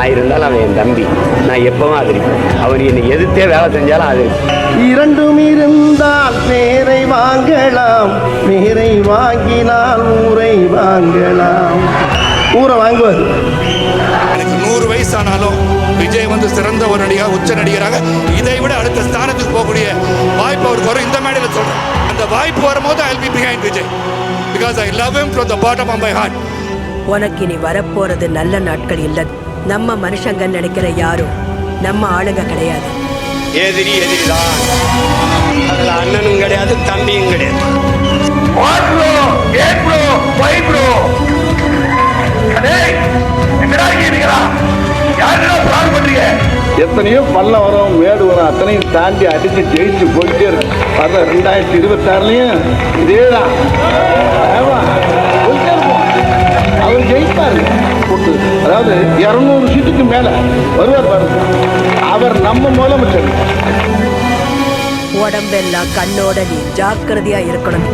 ஆயிருந்தாலும் அவன் என் தம்பி. நான் எப்பவும் ஆதரிப்பேன். அவன் என்னை எதிர்த்தே வேலை செஞ்சாலும் ஆதரிப்பேன். இரண்டும் இருந்தால் பேரை வாங்கலாம். பேரை வாங்கினால் ஊரை வாங்கலாம். ஊரை வாங்குவார் எனக்கு நூறு வயசானாலும் விஜய் வந்து சிறந்த ஒரு நடிகர் உச்ச நடிகராக இதை விட அடுத்த ஸ்தானத்துக்கு போகக்கூடிய வாய்ப்பு அவருக்கு வரும். இந்த மேடையில் சொல்றேன். அந்த வாய்ப்பு வரும்போது I be behind Vijay. Because I love him from the bottom of my heart. உனக்கு இனி வரப்போறது நல்ல நாட்கள் இல்ல. நம்ம மனுஷங்க நினைக்கிற யாரும் நம்ம ஆளுங்க கிடையாது. எதிரி எதிரி தான் அதில் அண்ணனும் கிடையாது தம்பியும் கிடையாது. எத்தனையோ பள்ளம் வரும் மேடு வரும் அத்தனையும் தாண்டி அடிச்சு ஜெயிச்சு போயிட்டே இருக்கு. வர்ற ரெண்டாயிரத்தி இருபத்தாறுலயும் இதே தான். அவர் ஜெயிப்பாரு போட்டு அதாவது இரநூறு சீட்டுக்கு மேல வருவார் பாருங்க. அவர் நம்ம முதலமைச்சர். உடம்பெல்லாம் கண்ணோட நீ ஜாக்கிரதையா இருக்கணும்.